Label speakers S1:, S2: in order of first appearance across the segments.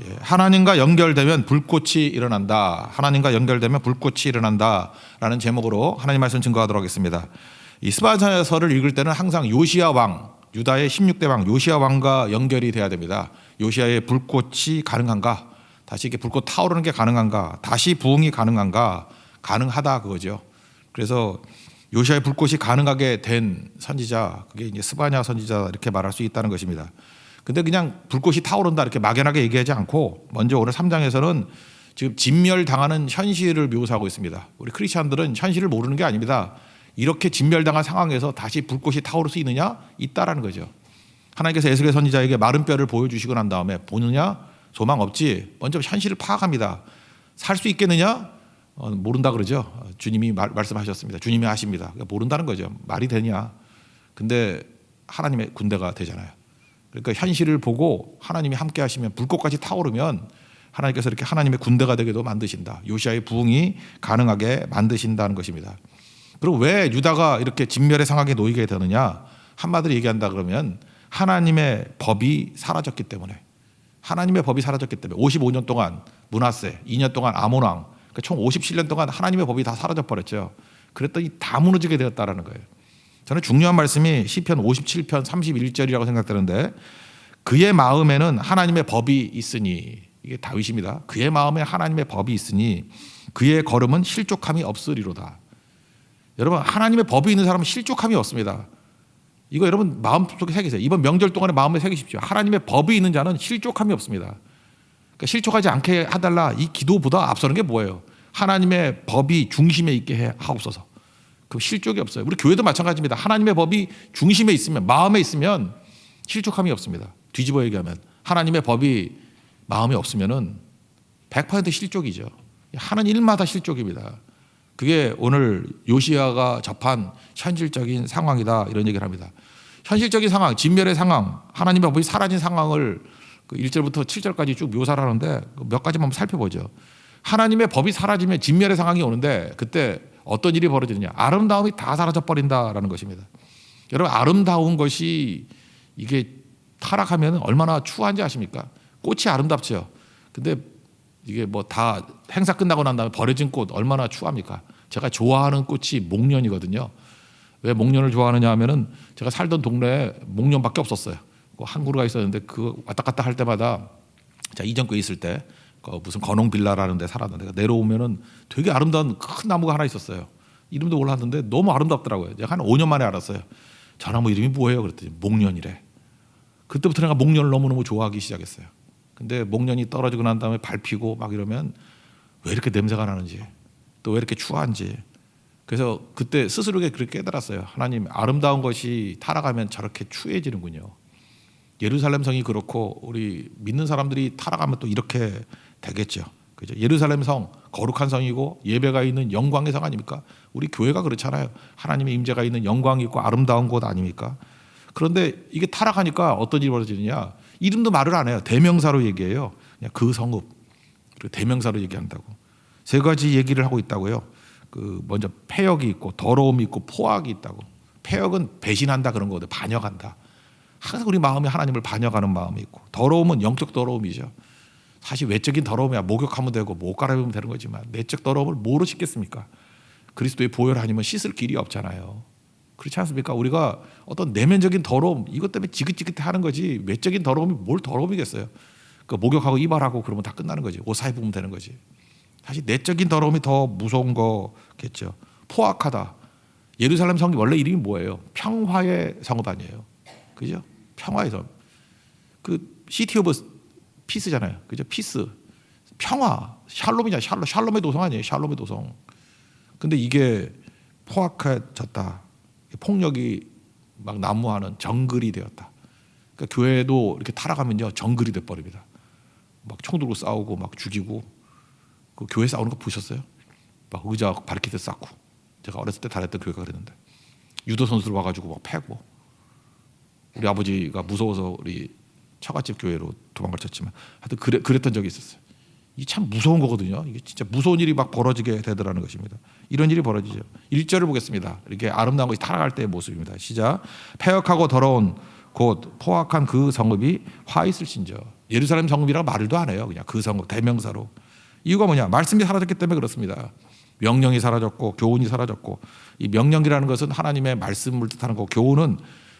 S1: 예, 하나님과 연결되면 불꽃이 일어난다. 하나님과 연결되면 불꽃이 일어난다라는 제목으로 하나님 말씀 증거하도록 하겠습니다. 이 스바냐서를 읽을 때는 항상 요시야 왕, 유다의 16대 왕 요시야 왕과 연결이 돼야 됩니다. 요시야의 불꽃이 가능한가? 다시 이렇게 불꽃 타오르는 게 가능한가? 다시 부흥이 가능한가? 가능하다 그거죠. 그래서 요시야의 불꽃이 가능하게 된 선지자, 그게 이제 스바냐 선지자 이렇게 말할 수 있다는 것입니다. 근데 그냥 불꽃이 타오른다 이렇게 막연하게 얘기하지 않고 먼저 오늘 3장에서는 지금 진멸 당하는 현실을 묘사하고 있습니다. 우리 크리스천들은 현실을 모르는 게 아닙니다. 이렇게 진멸당한 상황에서 다시 불꽃이 타오를 수 있느냐? 있다라는 거죠. 하나님께서 에스겔 선지자에게 마른 뼈를 보여주시고 난 다음에 보느냐? 소망 없지. 먼저 현실을 파악합니다. 살 수 있겠느냐? 어, 모른다 그러죠. 어, 주님이 말, 말씀하셨습니다. 주님이 하십니다. 그러니까 모른다는 거죠. 말이 되냐? 근데 하나님의 군대가 되잖아요. 그러니까 현실을 보고 하나님이 함께 하시면 불꽃까지 타오르면 하나님께서 이렇게 하나님의 군대가 되게도 만드신다. 요시아의 부흥이 가능하게 만드신다는 것입니다. 그리고 왜 유다가 이렇게 진멸의 상황에 놓이게 되느냐? 한마디로 얘기한다 그러면 하나님의 법이 사라졌기 때문에 하나님의 법이 사라졌기 때문에 55년 동안 문하세, 2년 동안 아몬 왕, 그러니까 총 57년 동안 하나님의 법이 다 사라져 버렸죠. 그랬더니 다 무너지게 되었다라는 거예요. 저는 중요한 말씀이 시편 57편 31절이라고 생각되는데 그의 마음에는 하나님의 법이 있으니 이게 다윗입니다. 그의 마음에 하나님의 법이 있으니 그의 걸음은 실족함이 없으리로다. 여러분 하나님의 법이 있는 사람은 실족함이 없습니다. 이거 여러분 마음속에 새기세요. 이번 명절 동안에 마음에 새기십시오. 하나님의 법이 있는 자는 실족함이 없습니다. 그러니까 실족하지 않게 하달라 이 기도보다 앞서는 게 뭐예요? 하나님의 법이 중심에 있게 해 하옵소서. 그 실족이 없어요. 우리 교회도 마찬가지입니다. 하나님의 법이 중심에 있으면 마음에 있으면 실족함이 없습니다. 뒤집어 얘기하면 하나님의 법이 마음에 없으면은 100% 실족이죠. 하는 일마다 실족입니다. 그게 오늘 요시아가 접한 현실적인 상황이다 이런 얘기를 합니다. 현실적인 상황, 진멸의 상황, 하나님의 법이 사라진 상황을 그 1절부터 7절까지 쭉 묘사를 하는데 그몇 가지만 살펴보죠. 하나님의 법이 사라지면 진멸의 상황이 오는데 그때 어떤 일이 벌어지느냐? 아름다움이 다 사라져 버린다라는 것입니다. 여러분 아름다운 것이 이게 타락하면 얼마나 추한지 아십니까? 꽃이 아름답죠. 근데 이게 뭐 다 행사 끝나고 난 다음에 버려진 꽃 얼마나 추합니까? 제가 좋아하는 꽃이 목련이거든요. 왜 목련을 좋아하느냐 하면은 제가 살던 동네에 목련밖에 없었어요. 그한 그루가 있었는데 그 왔다 갔다 할 때마다 자 이전교에 있을 때 그 무슨 건홍 빌라라는 데 살았는데 내려오면은 되게 아름다운 큰 나무가 하나 있었어요. 이름도 몰랐는데 너무 아름답더라고요. 제가 한 5년 만에 알았어요. 저 나무 이름이 뭐예요? 그랬더니 목련이래. 그때부터 내가 목련을 너무너무 좋아하기 시작했어요. 근데 목련이 떨어지고 난 다음에 밟히고 막 이러면 왜 이렇게 냄새가 나는지 또 왜 이렇게 추한지 그래서 그때 스스로게 그렇게 깨달았어요. 하나님 아름다운 것이 타락하면 저렇게 추해지는군요. 예루살렘 성이 그렇고 우리 믿는 사람들이 타락하면 또 이렇게 되겠죠. 그죠? 예루살렘 성 거룩한 성이고 예배가 있는 영광의 성 아닙니까? 우리 교회가 그렇잖아요. 하나님의 임재가 있는 영광이 있고 아름다운 곳 아닙니까? 그런데 이게 타락하니까 어떤 일이 벌어지느냐? 이름도 말을 안 해요. 대명사로 얘기해요. 그냥 그 성읍 대명사로 얘기한다고 세 가지 얘기를 하고 있다고요. 그 먼저 폐역이 있고 더러움이 있고 포악이 있다고. 폐역은 배신한다 그런 거거든. 반역한다. 항상 우리 마음에 하나님을 반역하는 마음이 있고 더러움은 영적 더러움이죠. 사실 외적인 더러움이야 목욕하면 되고 못 갈아입으면 되는 거지만 내적 더러움을 뭐로 씻겠습니까? 그리스도의 보혈 아니면 씻을 길이 없잖아요. 그렇지 않습니까? 우리가 어떤 내면적인 더러움 이것 때문에 지긋지긋해 하는 거지 외적인 더러움이 뭘 더러움이겠어요? 그 목욕하고 이발하고 그러면 다 끝나는 거지. 옷 사입으면 되는 거지. 사실 내적인 더러움이 더 무서운 거겠죠. 포악하다. 예루살렘 성이 원래 이름이 뭐예요? 평화의 성읍 아니에요. 그죠? 평화의 성. 그 시티 오브 피스잖아요. 그죠? 피스. 평화. 샬롬이냐 샬롬. 샬롬의 도성 아니에요. 샬롬의 도성. 근데 이게 포악해졌다. 폭력이 막 난무하는 정글이 되었다. 그러니까 교회도 이렇게 타락하면요 정글이 돼 버립니다. 막 총 들고 싸우고 막 죽이고 그 교회 싸우는 거 보셨어요? 막 의자 바리케드 쌓고 제가 어렸을 때 다녔던 교회가 그랬는데 유도 선수들 와가지고 막 패고 우리 아버지가 무서워서 우리 처갓집 교회로 도망가셨지만 하여튼 그래, 그랬던 적이 있었어요. 이참 무서운 거거든요. 이게 진짜 무서운 일이 막 벌어지게 되더라는 것입니다. 이런 일이 벌어지죠. 1절을 보겠습니다. 이렇게 아름다운 것이 타락할 때의 모습입니다. 시작. 폐역하고 더러운 곧 포악한 그 성읍이 화 있을 신저. 예루살렘 성읍이라고 말도 안 해요. 그냥 그 성읍 대명사로. 이유가 뭐냐? 말씀이 사라졌기 때문에 그렇습니다. 명령이 사라졌고 교훈이 사라졌고 이 명령이라는 것은 하나님의 말씀을 뜻하는 거. 교훈은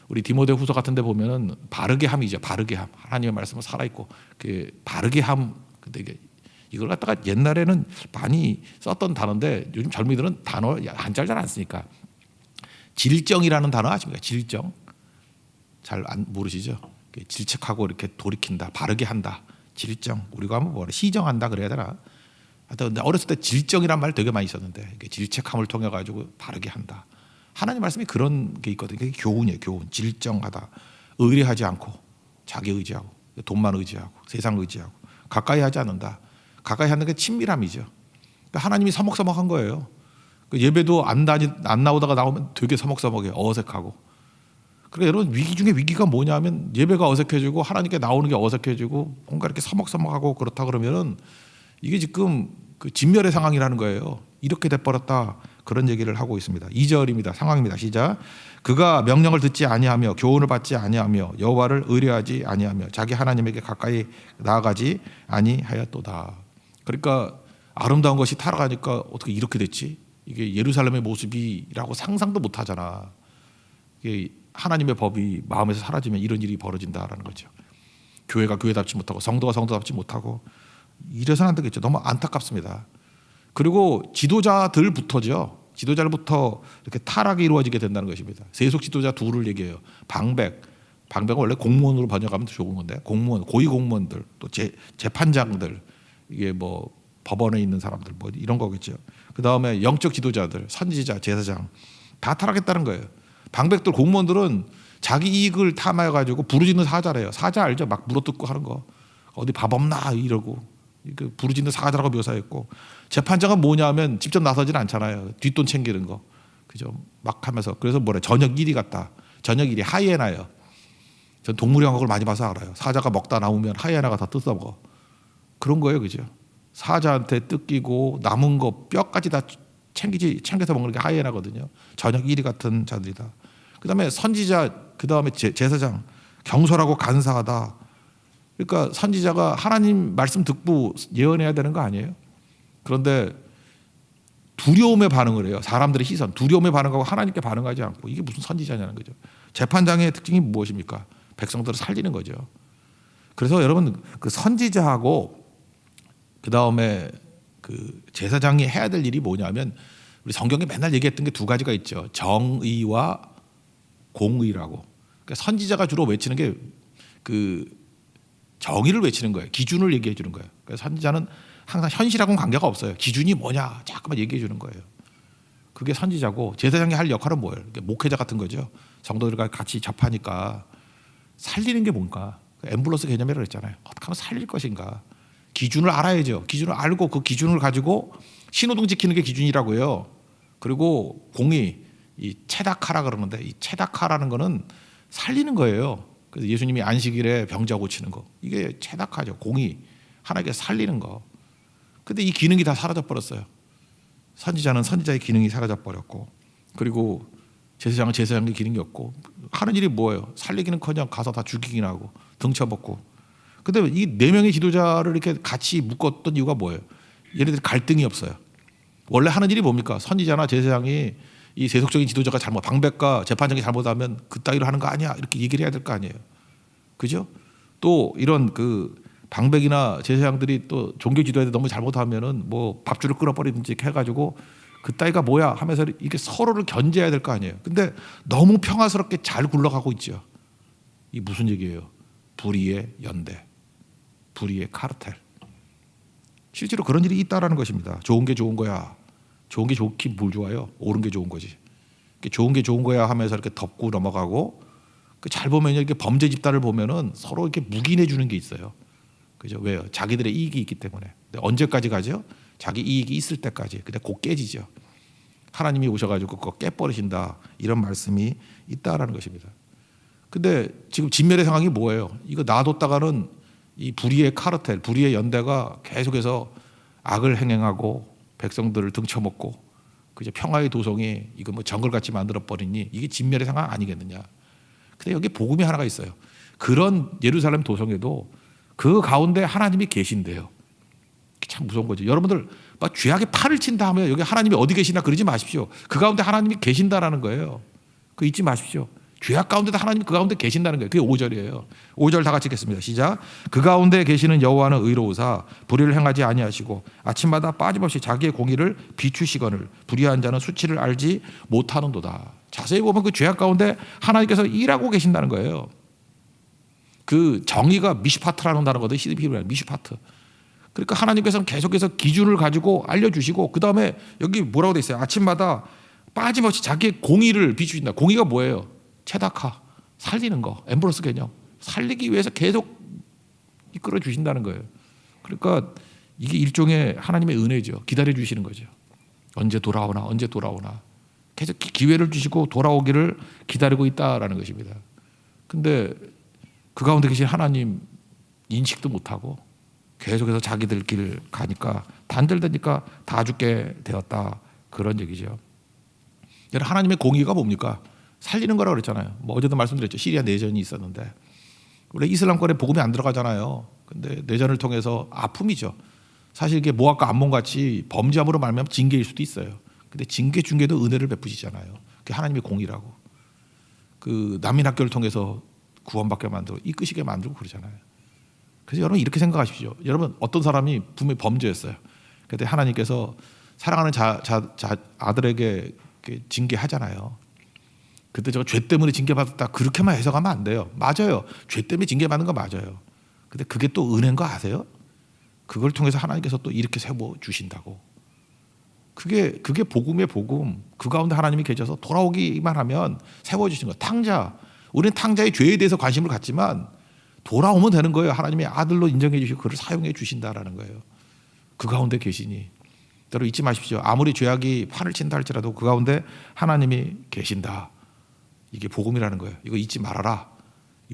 S1: 우리 디모데 후서 같은 데 보면은 바르게 함이죠. 바르게 함. 하나님의 말씀은 살아 있고 그 바르게 함. 근데 이게 이걸 갖다가 옛날에는 많이 썼던 단어인데 요즘 젊은이들은 단어 한자를 잘 안 쓰니까 질정이라는 단어 아십니까? 질정. 잘 안 모르시죠? 질책하고 이렇게 돌이킨다, 바르게 한다. 질정. 우리가 하면 뭐라 시정한다 그래야 되나? 하여튼 어렸을 때 질정이란 말 되게 많이 이게 질책함을 통해 가지고 바르게 한다. 하나님 말씀이 그런 게 있거든요. 그게 교훈이에요. 교훈. 질정하다. 의뢰하지 않고 자기 의지하고 돈만 의지하고 세상 의지하고 가까이 하지 않는다. 가까이 하는 게 친밀함이죠. 그러니까 하나님이 서먹서먹한 거예요. 그 예배도 안 다니 안 나오다가 나오면 되게 서먹서먹해 어색하고. 그러니까 여러분 위기 중에 위기가 뭐냐면 예배가 어색해지고 하나님께 나오는 게 어색해지고 뭔가 이렇게 서먹서먹하고 그렇다 그러면은 이게 지금 그 진멸의 상황이라는 거예요. 이렇게 돼버렸다 그런 얘기를 하고 있습니다. 2절입니다. 상황입니다. 시작. 그가 명령을 듣지 아니하며 교훈을 받지 아니하며 여호와를 의뢰하지 아니하며 자기 하나님에게 가까이 나아가지 아니하였도다. 그러니까 아름다운 것이 타락하니까 어떻게 이렇게 됐지? 이게 예루살렘의 모습이라고 상상도 못 하잖아. 이게 하나님의 법이 마음에서 사라지면 이런 일이 벌어진다라는 거죠. 교회가 교회답지 못하고 성도가 성도답지 못하고 이래서는 안 되겠죠. 너무 안타깝습니다. 그리고 지도자들부터죠. 지도자들부터 이렇게 타락이 이루어지게 된다는 것입니다. 세속 지도자 둘을 얘기해요. 방백, 방백은 원래 공무원으로 번역하면 더 좋은 건데 공무원, 고위 공무원들, 또 재, 재판장들 이게 뭐 법원에 있는 사람들 뭐 이런 거겠죠. 그 다음에 영적 지도자들, 선지자, 제사장 다 타락했다는 거예요. 방백들 공무원들은 자기 이익을 탐하여 가지고 부르짖는 사자래요. 사자 알죠? 막 물어뜯고 하는 거. 어디 밥 없나 이러고 그 부르짖는 사자라고 묘사했고 재판장은 뭐냐면 직접 나서지는 않잖아요. 뒷돈 챙기는 거. 그죠? 막 하면서 그래서 뭐래 저녁 일이 같다. 저녁 일이 하이에나예요. 전 동물 영화를 많이 봐서 알아요. 사자가 먹다 나오면 하이에나가 다 뜯어 먹어. 그런 거예요, 그죠? 사자한테 뜯기고 남은 거 뼈까지 다 챙기지 챙겨서 먹는 게 하이에나거든요. 저녁 일이 같은 자들이다. 그다음에 선지자, 그다음에 제사장 경솔하고 간사하다. 그러니까 선지자가 하나님 말씀 듣고 예언해야 되는 거 아니에요? 그런데 두려움에 반응을 해요. 사람들의 시선, 두려움에 반응하고 하나님께 반응하지 않고 이게 무슨 선지자냐는 거죠. 재판장의 특징이 무엇입니까? 백성들을 살리는 거죠. 그래서 여러분 그 선지자하고 그 다음에 그 제사장이 해야 될 일이 뭐냐면 우리 성경에 맨날 얘기했던 게 두 가지가 있죠. 정의와 공의라고. 그러니까 선지자가 주로 외치는 게 그 정의를 외치는 거예요. 기준을 얘기해 주는 거예요. 그래서 선지자는 항상 현실하고는 관계가 없어요. 기준이 뭐냐 자꾸만 얘기해 주는 거예요. 그게 선지자고 제사장이 할 역할은 뭐예요? 목회자 같은 거죠. 성도들과 같이 접하니까 살리는 게 뭔가 앰뷸런스 개념이라고 했잖아요. 어떻게 하면 살릴 것인가. 기준을 알아야죠. 기준을 알고 그 기준을 가지고 신호등 지키는 게 기준이라고요. 그리고 공의 이 체다카라 그러는데 이 체다카라는 거는 살리는 거예요. 그래서 예수님이 안식일에 병자 고치는 거 이게 체다카죠. 공의 하나님께 살리는 거. 근데 이 기능이 다 사라져 버렸어요. 선지자는 선지자의 기능이 사라져 버렸고 그리고 제사장은 제사장의 기능이 없고 하는 일이 뭐예요? 살리기는커녕 가서 다 죽이긴 하고 등쳐먹고. 근데 이 네 명의 지도자를 이렇게 같이 묶었던 이유가 뭐예요? 얘네들 갈등이 없어요. 원래 하는 일이 뭡니까? 선지자나 제사장이 이 세속적인 지도자가 잘못 방백과 재판장이 잘못하면 그 따위로 하는 거 아니야 이렇게 얘기를 해야 될 거 아니에요. 그죠? 또 이런 그 방백이나 제사장들이 또 종교 지도에 너무 잘못하면은 뭐 밥줄을 끊어버리든지 해가지고 그 따위가 뭐야 하면서 이게 서로를 견제해야 될 거 아니에요. 근데 너무 평화스럽게 잘 굴러가고 있죠. 이 무슨 얘기예요? 불의의 연대, 불의의 카르텔. 실제로 그런 일이 있다라는 것입니다. 좋은 게 좋은 거야. 좋은 게 좋긴 뭘 좋아요? 옳은 게 좋은 거지. 좋은 게 좋은 거야 하면서 이렇게 덮고 넘어가고 그잘 보면 이렇게 범죄 집단을 보면은 서로 이렇게 묵인해 주는 게 있어요. 그죠? 왜요? 자기들의 이익이 있기 때문에. 언제까지 가죠? 자기 이익이 있을 때까지. 근데 곧 깨지죠. 하나님이 오셔가지고 그거 깨버리신다. 이런 말씀이 있다라는 것입니다. 근데 지금 진멸의 상황이 뭐예요? 이거 놔뒀다가는 이 불의의 카르텔, 불의의 연대가 계속해서 악을 행행하고 백성들을 등쳐먹고 그저 평화의 도성이 이거 뭐 정글같이 만들어 버리니 이게 진멸의 상황 아니겠느냐? 근데 여기 복음이 하나가 있어요. 그런 예루살렘 도성에도 그 가운데 하나님이 계신대요. 참 무서운 거죠. 여러분들 막 죄악의 팔을 친다 하면 여기 하나님이 어디 계시나 그러지 마십시오. 그 가운데 하나님이 계신다라는 거예요. 그 잊지 마십시오. 죄악 가운데도 하나님이 그 가운데 계신다는 거예요. 그게 5절이에요. 5절 다 같이 읽겠습니다. 시작. 그 가운데 계시는 여호와는 의로우사 불의를 행하지 아니하시고 아침마다 빠짐없이 자기의 공의를 비추시거늘 불의한 자는 수치를 알지 못하는도다. 자세히 보면 그 죄악 가운데 하나님께서 일하고 계신다는 거예요. 그 정의가 미슈파트라는 단어거든요. 히브리어 미슈파트. 그러니까 하나님께서는 계속해서 기준을 가지고 알려주시고 그 다음에 여기 뭐라고 돼 있어요? 아침마다 빠짐없이 자기의 공의를 비추신다. 공의가 뭐예요? 체다카 살리는 거, 엠브로스 개념 살리기 위해서 계속 이끌어 주신다는 거예요. 그러니까 이게 일종의 하나님의 은혜죠. 기다려 주시는 거죠. 언제 돌아오나, 언제 돌아오나 계속 기회를 주시고 돌아오기를 기다리고 있다라는 것입니다. 근데 그 가운데 계신 하나님 인식도 못하고 계속해서 자기들 길 가니까 단절되니까 다 죽게 되었다 그런 얘기죠. 하나님의 공의가 뭡니까? 살리는 거라고 그랬잖아요. 뭐 어제도 말씀드렸죠. 시리아 내전이 있었는데 원래 이슬람권에 복음이 안 들어가잖아요. 근데 내전을 통해서 아픔이죠. 사실 이게 모압과 암몬 같이 범죄함으로 말하면 징계일 수도 있어요. 근데 징계 중에도 은혜를 베푸시잖아요. 그게 하나님의 공의라고. 그 난민 학교를 통해서 구원받게 만들고 이끄시게 만들고 그러잖아요. 그래서 여러분 이렇게 생각하십시오. 여러분 어떤 사람이 분명히 범죄였어요. 그때 하나님께서 사랑하는 자, 자, 자 아들에게 징계하잖아요. 그때 저거 죄 때문에 징계받았다 그렇게만 해석하면 안 돼요. 맞아요. 죄 때문에 징계받는 거 맞아요. 근데 그게 또 은혜인 거 아세요? 그걸 통해서 하나님께서 또 이렇게 세워 주신다고. 그게 그게 복음의 복음. 그 가운데 하나님이 계셔서 돌아오기만 하면 세워 주신 거. 탕자. 우리는 탕자의 죄에 대해서 관심을 갖지만 돌아오면 되는 거예요. 하나님의 아들로 인정해 주시고 그를 사용해 주신다라는 거예요. 그 가운데 계시니. 여러분 잊지 마십시오. 아무리 죄악이 판을 친다 할지라도 그 가운데 하나님이 계신다. 이게 복음이라는 거예요. 이거 잊지 말아라.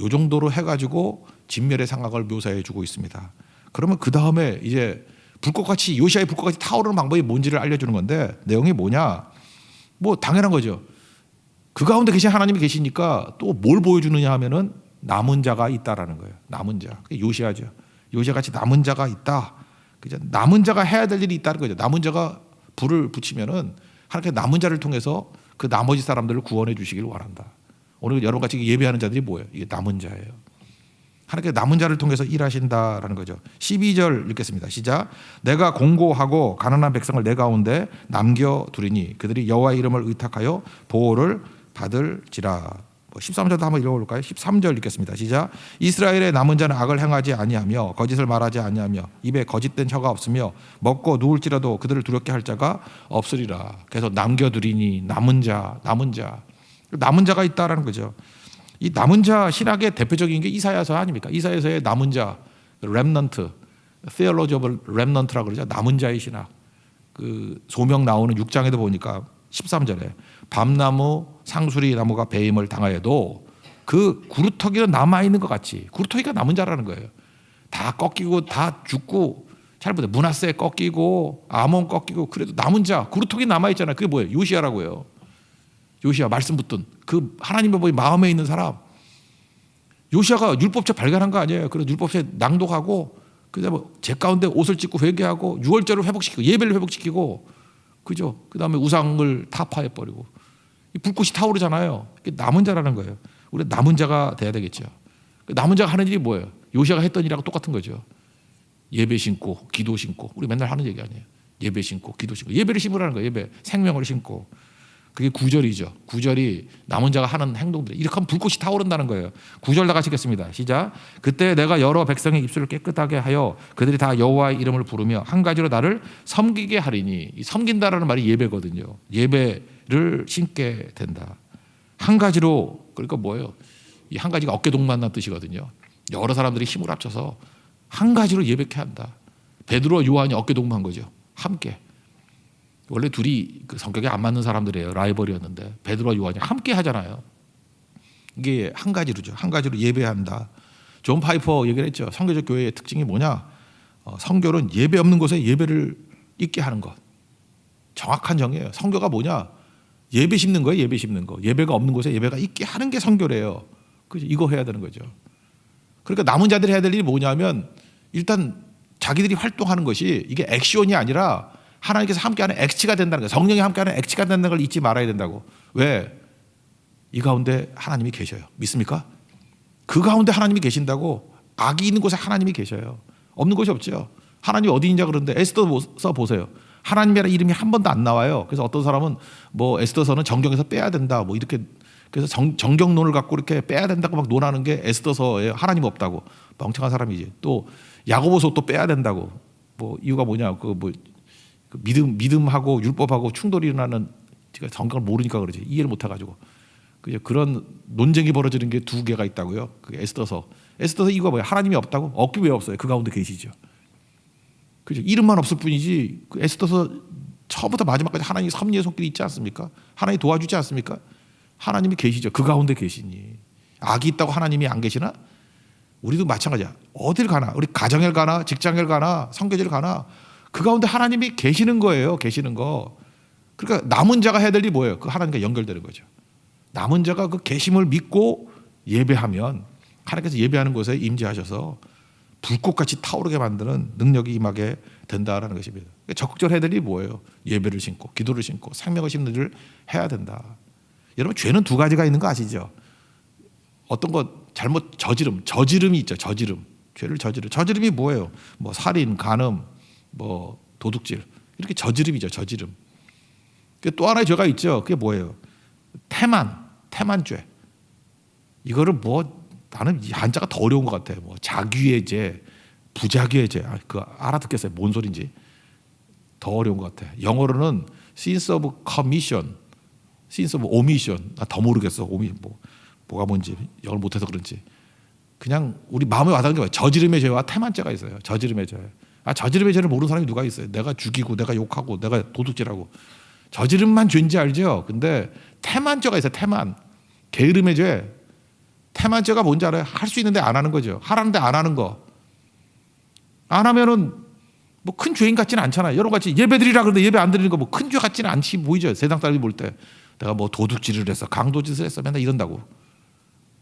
S1: 요 정도로 해가지고 진멸의 상황을 묘사해 주고 있습니다. 그러면 그 다음에 이제 불꽃같이 요시아의 불꽃같이 타오르는 방법이 뭔지를 알려주는 건데 내용이 뭐냐? 뭐 당연한 거죠. 그 가운데 계신 하나님이 계시니까 또 뭘 보여주느냐 하면은 남은 자가 있다라는 거예요. 남은 자. 요시아죠. 요시아 같이 남은 자가 있다. 그죠? 남은 자가 해야 될 일이 있다는 거죠. 남은 자가 불을 붙이면은 하나님께 남은 자를 통해서 그 나머지 사람들을 구원해 주시길 원한다. 오늘 여러분 같이 예배하는 자들이 뭐예요? 이게 남은 자예요. 하나님께 남은 자를 통해서 일하신다라는 거죠. 12절 읽겠습니다. 시작. 내가 공고하고 가난한 백성을 내 가운데 남겨 두리니 그들이 여호와의 이름을 의탁하여 보호를 받을지라. 13절도 한번 읽어볼까요? 13절 읽겠습니다. 시작. 이스라엘의 남은 자는 악을 행하지 아니하며 거짓을 말하지 아니하며 입에 거짓된 혀가 없으며 먹고 누울지라도 그들을 두렵게 할 자가 없으리라. 그래서 남겨두리니 남은 자, 남은 자, 남은 자가 있다라는 거죠. 이 남은 자 신학의 대표적인 게 이사야서 아닙니까? 이사야서의 남은 자, 렘넌트, theology of remnant라고 그러죠. 남은 자의 신학. 그 소명 나오는 6장에도 보니까 13절에 밤나무 상수리 나무가 배임을 당하여도 그 구루터기는 남아 있는 것 같이 구루터기가 남은 자라는 거예요. 다 꺾이고 다 죽고 잘 보세요. 문하세 꺾이고 아몬 꺾이고 그래도 남은 자 구루터기 남아 있잖아요. 그게 뭐예요? 요시아라고요. 요시아 말씀 붙든 그 하나님의 법이 마음에 있는 사람. 요시아가 율법책 발견한 거 아니에요. 그래서 율법책 낭독하고 그다음에 제 가운데 옷을 찢고 회개하고 유월절을 회복시키고 예배를 회복시키고 그죠? 그다음에 우상을 타파해 버리고 불꽃이 타오르잖아요. 남은 자라는 거예요. 우리 남은 자가 돼야 되겠죠. 그 남은 자가 하는 일이 뭐예요? 요시아가 했던 일하고 똑같은 거죠. 예배 신고, 기도 신고. 우리 맨날 하는 얘기 아니에요. 예배 신고, 기도 신고. 예배를 심으라는 거예요. 예배 생명을 심고. 그게 구절이죠. 구절이 남은 자가 하는 행동들. 이렇게 하면 불꽃이 타오른다는 거예요. 구절 다 같이겠습니다. 시작. 그때 내가 여러 백성의 입술을 깨끗하게 하여 그들이 다 여호와의 이름을 부르며 한 가지로 나를 섬기게 하리니 이 섬긴다라는 말이 예배거든요. 예배 를 심게 된다. 한 가지로 그러니까 뭐예요? 이 한 가지가 어깨 동무한다는 뜻이거든요. 여러 사람들이 힘을 합쳐서 한 가지로 예배케 한다. 베드로 요한이 어깨 동무한 거죠. 함께. 원래 둘이 그 성격이 안 맞는 사람들이에요. 라이벌이었는데 베드로와 요한이 함께 하잖아요. 이게 한 가지로죠. 한 가지로 예배한다. 존 파이퍼 얘기를 했죠. 성교적 교회의 특징이 뭐냐? 어, 성교는 예배 없는 곳에 예배를 있게 하는 것. 정확한 정의예요. 성교가 뭐냐? 예배 심는 거예요. 예배 심는 거. 예배가 없는 곳에 예배가 있게 하는 게 성교래요. 그죠? 이거 해야 되는 거죠. 그러니까 남은 자들이 해야 될 일이 뭐냐면 일단 자기들이 활동하는 것이 이게 액션이 아니라 하나님께서 함께하는 액치가 된다는 거예요. 성령이 함께하는 액치가 된다는 걸 잊지 말아야 된다고. 왜? 이 가운데 하나님이 계셔요. 믿습니까? 그 가운데 하나님이 계신다고 악이 있는 곳에 하나님이 계셔요. 없는 곳이 없죠. 하나님 어디 있냐 그러는데 에스더서 보세요. 하나님이라는 이름이 한 번도 안 나와요. 그래서 어떤 사람은 뭐 에스더서는 정경에서 빼야 된다. 뭐 이렇게 그래서 정, 정경론을 갖고 이렇게 빼야 된다고 막 논하는 게 에스더서에 하나님 없다고 멍청한 사람이지. 또 야고보서 또 빼야 된다고. 뭐 이유가 뭐냐? 그뭐 그 믿음 믿음하고 율법하고 충돌이 일어나는 제가 정경을 모르니까 그러지 이해를 못 해 가지고 그죠 그런 논쟁이 벌어지는 게 두 개가 있다고요. 그 에스더서 에스더서 이거 뭐야? 하나님이 없다고? 없기 왜 없어요? 그 가운데 계시죠. 그죠 이름만 없을 뿐이지 그 에스더서 처음부터 마지막까지 하나님 섭리의 손길이 있지 않습니까? 하나님 도와주지 않습니까? 하나님이 계시죠. 그 가운데 계시니 악이 있다고 하나님이 안 계시나? 우리도 마찬가지야. 어딜 가나 우리 가정에 가나 직장에 가나 성교제를 가나 그 가운데 하나님이 계시는 거예요. 계시는 거. 그러니까 남은 자가 해야 될 일이 뭐예요? 그 하나님과 연결되는 거죠. 남은 자가 그 계심을 믿고 예배하면 하나님께서 예배하는 곳에 임재하셔서 불꽃같이 타오르게 만드는 능력이 임하게 된다라는 것입니다. 그러니까 적극적으로 해야 될 일이 뭐예요? 예배를 심고 기도를 심고 생명을 심는 일을 해야 된다. 여러분 죄는 두 가지가 있는 거 아시죠? 어떤 것 잘못 저지름, 저지름이 있죠. 저지름. 죄를 저지름. 저지름이 뭐예요? 뭐 살인, 간음, 뭐 도둑질 이렇게 저지름이죠. 저지름. 그또 하나의 죄가 있죠. 그게 뭐예요? 태만, 태만죄. 이거를 뭐 나는 이 한자가 더 어려운 것 같아요. 뭐 부자귀의 죄. 아, 그 알아듣겠어요. 뭔 소린지. 더 어려운 것 같아. 영어로는 sins of commission, sins of omission. 나더 모르겠어. 오미 뭐 뭐가 뭔지 영어를 못해서 그런지. 그냥 우리 마음에 와닿는 게 뭐예요? 저지름의 죄와 태만죄가 있어요. 저지름의 죄. 아 저지름의 죄를 모르는 사람이 누가 있어요? 내가 죽이고 내가 욕하고 내가 도둑질하고 저지름만 죄인지 알죠? 근데 태만죄가 있어요. 태만. 게으름의 죄. 태만죄가 뭔지 알아요? 할 수 있는데 안 하는 거죠. 하라는데 안 하는 거. 안 하면은 뭐 큰 죄인 같지는 않잖아요. 여러분 같이 예배 드리라 그러는데 예배 안 드리는 거 뭐 큰 죄 같지는 않지 보이죠. 세상 사람이 볼 때. 내가 뭐 도둑질을 했어. 강도짓을 했어. 맨날 이런다고.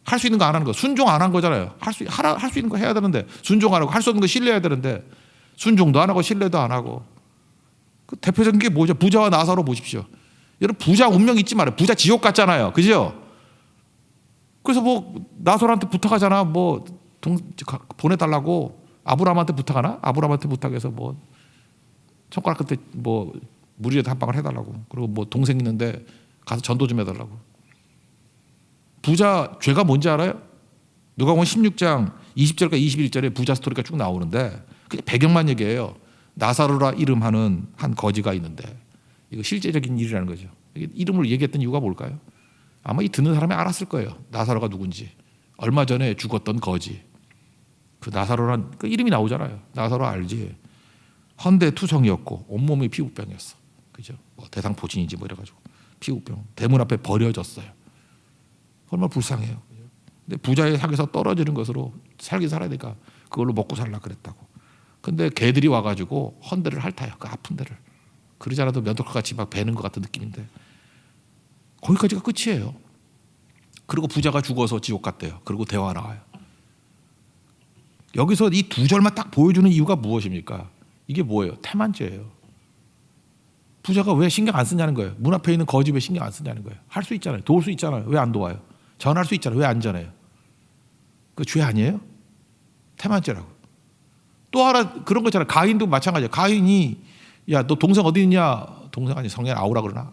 S1: 할 수 있는 거 안 하는 거. 순종 안 한 거잖아요. 할 수, 하라, 할 수 있는 거 해야 되는데. 순종 안 하고 할 수 없는 거 신뢰해야 되는데. 순종도 안 하고 신뢰도 안 하고. 그 대표적인 게 뭐죠? 부자와 나사로 보십시오. 여러분 부자 운명 잊지 말아요. 부자 지옥 같잖아요. 그죠? 그래서 뭐 나사로한테 부탁하잖아. 뭐 동, 가- 보내달라고 아브라함한테 부탁하나? 아브라함한테 부탁해서 뭐 손가락 끝에 뭐 물이라도 한 방울 해달라고. 그리고 뭐 동생 있는데 가서 전도 좀 해달라고. 부자 죄가 뭔지 알아요? 누가복음 16장 20절과 21절에 부자 스토리가 쭉 나오는데 그냥 배경만 얘기해요. 나사로라 이름하는 한 거지가 있는데 이거 실제적인 일이라는 거죠. 이름을 얘기했던 이유가 뭘까요? 아마 이 듣는 사람이 알았을 거예요. 나사로가 누군지. 얼마 전에 죽었던 거지. 그 나사로란 그 이름이 나오잖아요. 나사로 알지. 헌데 투성이었고 온몸이 피부병이었어. 그죠? 뭐 대상포진인지 뭐 이래가지고 피부병. 대문 앞에 버려졌어요. 얼마나 불쌍해요. 근데 부자의 상에서 떨어지는 것으로 살긴 살아야 되니까 그걸로 먹고 살라 그랬다고. 근데 개들이 와가지고 헌데를 핥아요. 그 아픈 데를. 그러지 않아도 면도칼 같이 막 베는 것 같은 느낌인데 거기까지가 끝이에요. 그리고 부자가 죽어서 지옥 갔대요. 그리고 대화 나와요. 여기서 이 두 절만 딱 보여주는 이유가 무엇입니까? 이게 뭐예요? 태만죄예요. 부자가 왜 신경 안 쓰냐는 거예요. 문 앞에 있는 거지 왜 신경 안 쓰냐는 거예요. 할 수 있잖아요. 도울 수 있잖아요. 왜 안 도와요? 전할 수 있잖아요. 왜 안 전해요? 그 죄 아니에요? 태만죄라고. 또 하나 그런 거 있잖아요. 가인도 마찬가지예요. 가인이 야 너 동생 어디 있냐? 동생 아니 성년 아우라 그러나?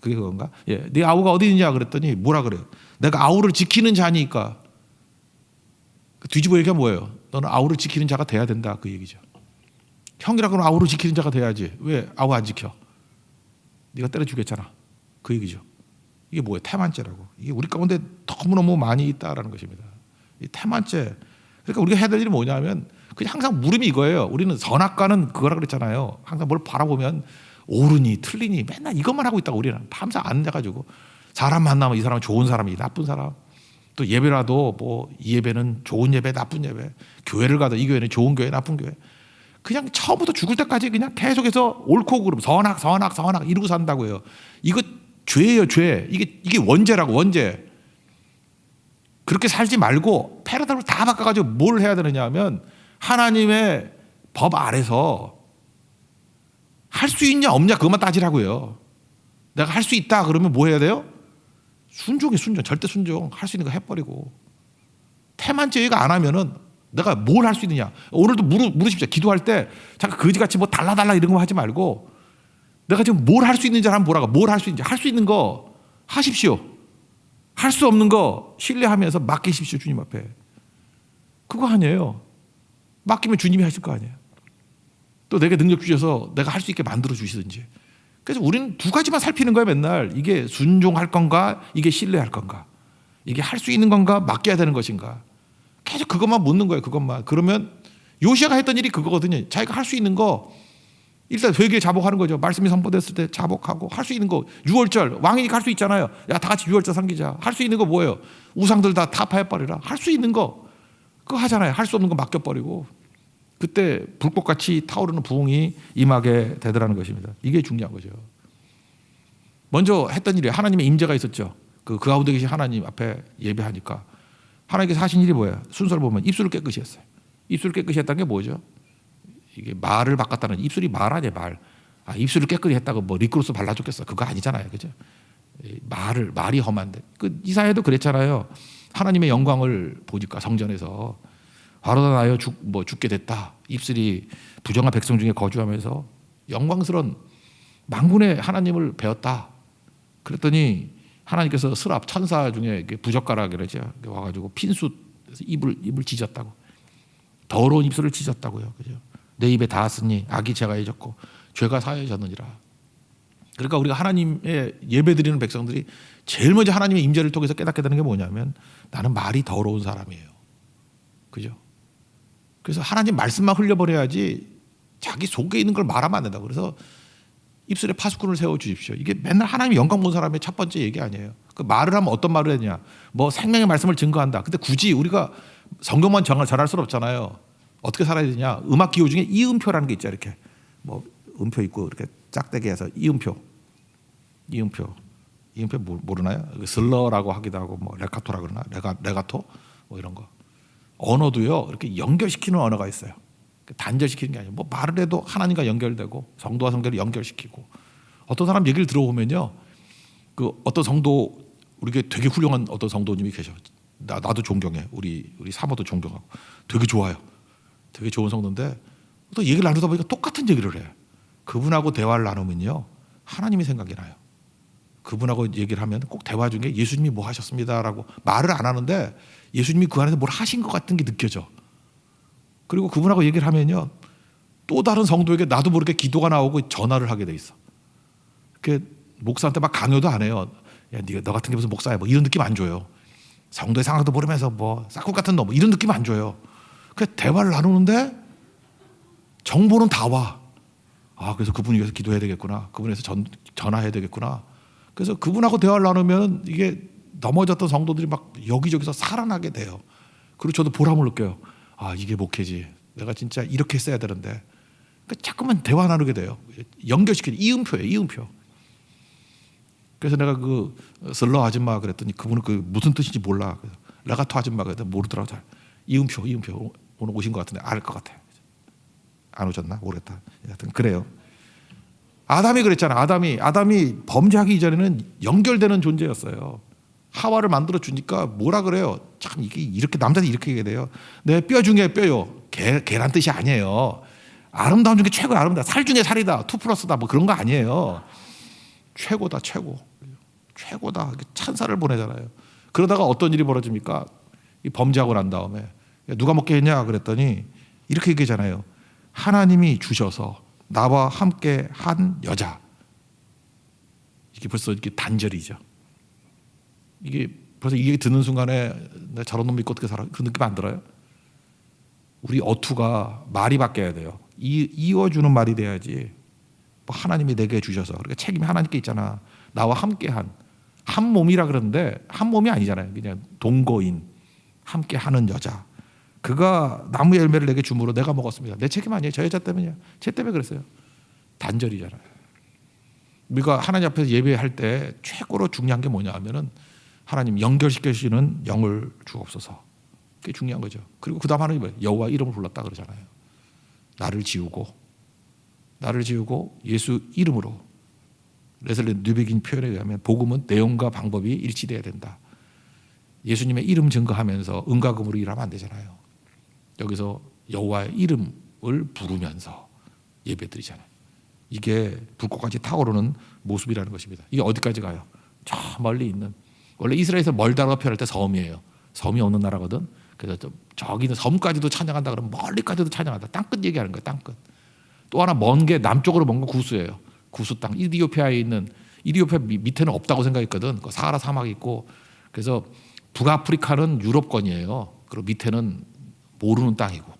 S1: 그게 그건가? 예, 네 아우가 어디 있냐 그랬더니 뭐라 그래요? 내가 아우를 지키는 자니까. 그 뒤집어 얘기가 뭐예요? 너는 아우를 지키는 자가 돼야 된다 그 얘기죠. 형이라고는 아우를 지키는 자가 돼야지. 왜 아우 안 지켜? 네가 때려 죽였잖아. 그 얘기죠. 이게 뭐예요? 태만죄라고. 이게 우리 가운데 너무너무 많이 있다라는 것입니다. 이 태만죄. 그러니까 우리가 해야 될 일이 뭐냐면 그냥 항상 물음이 이거예요. 우리는 선악과는 그거라 그랬잖아요. 항상 뭘 바라보면 옳으니 틀리니 맨날 이것만 하고 있다고 우리는 밤새 앉아가지고 사람 만나면 이 사람은 좋은 사람이 나쁜 사람 또 예배라도 뭐 이 예배는 좋은 예배 나쁜 예배 교회를 가도 이 교회는 좋은 교회 나쁜 교회 그냥 처음부터 죽을 때까지 그냥 계속해서 옳고 그름 선악 선악 선악 이러고 산다고요. 이거 죄예요 죄. 이게 이게 원죄라고 원죄. 그렇게 살지 말고 패러다임을 다 바꿔가지고 뭘 해야 되느냐 하면 하나님의 법 아래서 할 수 있냐 없냐 그것만 따지라고요. 내가 할 수 있다 그러면 뭐 해야 돼요? 순종이 순종, 절대 순종. 할 수 있는 거 해버리고 태만죄가 안 하면은 내가 뭘 할 수 있느냐. 오늘도 물으, 물으십시오. 기도할 때 잠깐 거지같이 뭐 달라 달라 이런 거 하지 말고 내가 지금 뭘 할 수 있는지 한번 보라고. 뭘 할 수 있는지 할 수 있는 거 하십시오. 할 수 없는 거 신뢰하면서 맡기십시오 주님 앞에. 그거 아니에요. 맡기면 주님이 하실 거 아니에요. 또 내게 능력 주셔서 내가 할 수 있게 만들어 주시든지. 그래서 우리는 두 가지만 살피는 거예요 맨날. 이게 순종할 건가, 이게 신뢰할 건가. 이게 할 수 있는 건가, 맡겨야 되는 것인가. 계속 그것만 묻는 거예요. 그것만. 그러면 요시아가 했던 일이 그거거든요. 자기가 할 수 있는 거 일단 회개에 자복하는 거죠. 말씀이 선포됐을 때 자복하고 할 수 있는 거 6월절 왕이니까 할 수 있잖아요. 야 다 같이 6월절 섬기자. 할 수 있는 거 뭐예요? 우상들 다 타파해 버리라. 할 수 있는 거 그거 하잖아요. 할 수 없는 거 맡겨 버리고 그때 불꽃같이 타오르는 부흥이 임하게 되더라는 것입니다. 이게 중요한 거죠. 먼저 했던 일이 하나님의 임재가 있었죠. 그, 그 가운데 계신 하나님 앞에 예배하니까 하나님께서 하신 일이 뭐야? 순서를 보면 입술을 깨끗이 했어요. 입술을 깨끗이 했다는 게 뭐죠? 이게 말을 바꿨다는 입술이 말 아니에요 말. 아, 입술을 깨끗이 했다고 뭐 리크로스 발라줬겠어? 그거 아니잖아요, 그죠? 말을 말이 험한데 그 이사야도 그랬잖아요. 하나님의 영광을 보니까 성전에서 바로다 나여 죽, 뭐 죽게 됐다. 입술이 부정한 백성 중에 거주하면서 영광스러운 망군의 하나님을 배웠다. 그랬더니 하나님께서 스랍 천사 중에 부젓가락 이러죠. 와가지고 핀수 입을 입을 찢었다고. 더러운 입술을 찢었다고요. 그죠? 내 입에 닿았으니 악이 제가 해졌고 죄가 사해졌느니라. 그러니까 우리가 하나님의 예배드리는 백성들이 제일 먼저 하나님의 임재를 통해서 깨닫게 되는 게 뭐냐면 나는 말이 더러운 사람이에요. 그죠? 그래서 하나님 말씀만 흘려버려야지 자기 속에 있는 걸 말하면 안 된다. 그래서 입술에 파수꾼을 세워 주십시오. 이게 맨날 하나님 영광 본 사람의 첫 번째 얘기 아니에요. 그 말을 하면 어떤 말을 했냐? 뭐 생명의 말씀을 증거한다. 근데 굳이 우리가 성경만 정할 전할 수는 없잖아요. 어떻게 살아야 되냐? 음악 기호 중에 이음표라는 게 있죠. 이렇게 뭐 음표 있고 이렇게 짝대기 해서 이음표, 이음표, 이음표 모르나요? 슬러라고 하기도 하고 뭐 레카토라 그러나 레가 레가토 뭐 이런 거. 언어도요 이렇게 연결시키는 언어가 있어요. 단절시키는 게 아니에요. 뭐 말을 해도 하나님과 연결되고 성도와 성결을 연결시키고 어떤 사람 얘기를 들어보면요, 그 어떤 성도 우리게 되게 훌륭한 어떤 성도님이 계셔. 나 나도 존경해. 우리 우리 사모도 존경하고 되게 좋아요. 되게 좋은 성도인데 또 얘기를 나누다 보니까 똑같은 얘기를 해. 그분하고 대화를 나누면요, 하나님이 생각이 나요. 그분하고 얘기를 하면 꼭 대화 중에 예수님이 뭐 하셨습니다라고 말을 안 하는데 예수님이 그 안에서 뭘 하신 것 같은 게 느껴져. 그리고 그분하고 얘기를 하면요. 또 다른 성도에게 나도 모르게 기도가 나오고 전화를 하게 돼 있어. 그 목사한테 막 강요도 안 해요. 야, 네가 너 같은 게 무슨 목사야? 뭐 이런 느낌 안 줘요. 성도의 상황도 모르면서 뭐 싹구 같은 놈 뭐 이런 느낌 안 줘요. 그 대화를 나누는데 정보는 다 와. 아, 그래서 그분이 위해서 기도해야 되겠구나. 그분에서 전, 전화해야 되겠구나. 그래서 그분하고 대화를 나누면 이게 넘어졌던 성도들이 막 여기저기서 살아나게 돼요. 그리고 저도 보람을 느껴요. 아 이게 목회지. 내가 진짜 이렇게 써야 되는데. 그러니까 자꾸만 대화 나누게 돼요. 연결시키는 이음표예요. 이음표. 그래서 내가 그 슬러 아줌마 그랬더니 그분은 그 무슨 뜻인지 몰라. 라가토 아줌마 그랬더니 모르더라고 잘. 이음표, 이음표. 오늘 오신 것 같은데 알 것 같아. 안 오셨나 모르겠다. 하여튼 그래요. 아담이 그랬잖아. 아담이 아담이 범죄하기 이전에는 연결되는 존재였어요. 하와를 만들어 주니까 뭐라 그래요? 참 이게 이렇게 남자들이 이렇게 얘기해야 돼요. 내 뼈 중에 뼈요. 개, 개란 뜻이 아니에요. 아름다운 중에 최고 아름다. 살 중에 살이다. 투 플러스다. 뭐 그런 거 아니에요. 최고다 최고. 최고다. 찬사를 보내잖아요. 그러다가 어떤 일이 벌어집니까? 이 범죄하고 난 다음에 누가 먹게 했냐 그랬더니 이렇게 얘기잖아요. 하나님이 주셔서 나와 함께 한 여자. 이게 벌써 이렇게 단절이죠. 이게 벌써 이게 듣는 순간에 내 저런 놈 믿고 어떻게 살아? 그 느낌 안 들어요? 우리 어투가 말이 바뀌어야 돼요. 이, 이어주는 말이 돼야지. 뭐 하나님이 내게 주셔서 그러니까 책임이 하나님께 있잖아. 나와 함께 한 한 몸이라 그러는데 한 몸이 아니잖아요. 그냥 동거인 함께 하는 여자. 그가 나무 열매를 내게 주므로 내가 먹었습니다. 내 책임 아니에요. 저 여자 때문이야. 쟤 때문에 그랬어요. 단절이잖아요. 우리가 하나님 앞에서 예배할 때 최고로 중요한 게 뭐냐 하면은 하나님 연결시켜 주시는 영을 주옵소서. 그게 중요한 거죠. 그리고 그다음 하나님 뭐예요? 여호와 이름을 불렀다 그러잖아요. 나를 지우고 나를 지우고 예수 이름으로 레슬리 뉴베긴 표현에 의하면 복음은 내용과 방법이 일치돼야 된다. 예수님의 이름 증거하면서 은가금으로 일하면 안 되잖아요. 여기서 여호와의 이름을 부르면서 예배드리잖아요. 이게 불꽃까지 타오르는 모습이라는 것입니다. 이게 어디까지 가요? 저 멀리 있는 원래 이스라엘에서 멀다라고 표현할 때 섬이에요. 섬이 없는 나라거든. 그래서 좀 저기 있는 섬까지도 찬양한다 그러면 멀리까지도 찬양한다. 땅끝 얘기하는 거예요. 땅끝. 또 하나 먼 게 남쪽으로 먼 건 구수예요. 구수 땅. 이디오피아에 있는 이디오피아 미- 밑에는 없다고 생각했거든. 그 사하라 사막이 있고 그래서 북아프리카는 유럽권이에요. 그리고 밑에는 모르는 땅이고.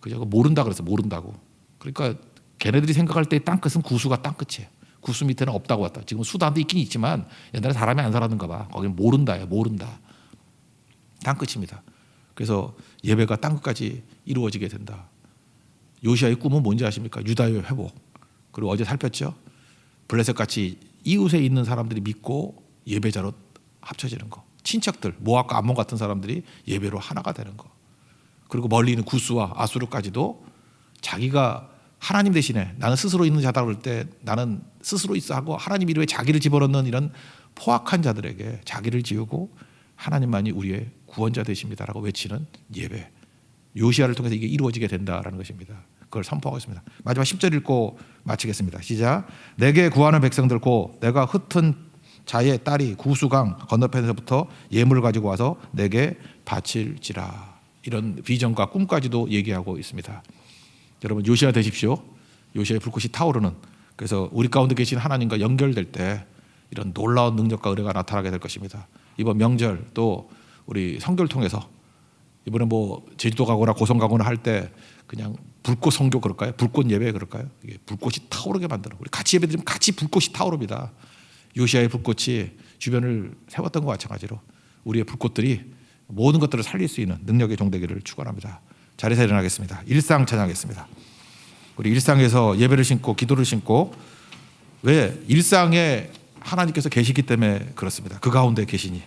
S1: 그죠? 모른다 그래서 모른다고. 그러니까 걔네들이 생각할 때 땅끝은 구수가 땅끝이에요. 구수 밑에는 없다고 왔다. 지금 수단도 있긴 있지만 옛날에 사람이 안 살았는가 봐. 거기는 모른다예요. 모른다. 땅끝입니다. 그래서 예배가 땅끝까지 이루어지게 된다. 요시아의 꿈은 뭔지 아십니까? 유다의 회복. 그리고 어제 살폈죠. 블레셋 같이 이웃에 있는 사람들이 믿고 예배자로 합쳐지는 거. 친척들, 모압과 암몬 같은 사람들이 예배로 하나가 되는 거. 그리고 멀리 있는 구스와 아수르까지도 자기가 하나님 대신에 나는 스스로 있는 자다 그럴 때 나는 스스로 있어 하고 하나님 이름에 자기를 집어넣는 이런 포악한 자들에게 자기를 지우고 하나님만이 우리의 구원자 되십니다라고 외치는 예배. 요시아를 통해서 이게 이루어지게 된다라는 것입니다. 그걸 선포하고 있습니다. 마지막 10절 읽고 마치겠습니다. 시작. 내게 구하는 백성들 고 내가 흩은 자의 딸이 구수강 건너편에서부터 예물을 가지고 와서 내게 바칠지라. 이런 비전과 꿈까지도 얘기하고 있습니다. 여러분 요시아 되십시오. 요시아의 불꽃이 타오르는 그래서 우리 가운데 계신 하나님과 연결될 때 이런 놀라운 능력과 은혜가 나타나게 될 것입니다. 이번 명절 또 우리 성교를 통해서 이번에 뭐 제주도 가거나 고성 가거나 할 때 그냥 불꽃 성교 그럴까요? 불꽃 예배 그럴까요? 이게 불꽃이 타오르게 만들어. 우리 같이 예배드리면 같이 불꽃이 타오릅니다. 요시아의 불꽃이 주변을 세웠던 것 마찬가지로 우리의 불꽃들이 모든 것들을 살릴 수 있는 능력의 종되기를 축원합니다. 자리에서 일어나겠습니다. 일상 찬양하겠습니다. 우리 일상에서 예배를 신고 기도를 신고 왜 일상에 하나님께서 계시기 때문에 그렇습니다. 그 가운데 계시니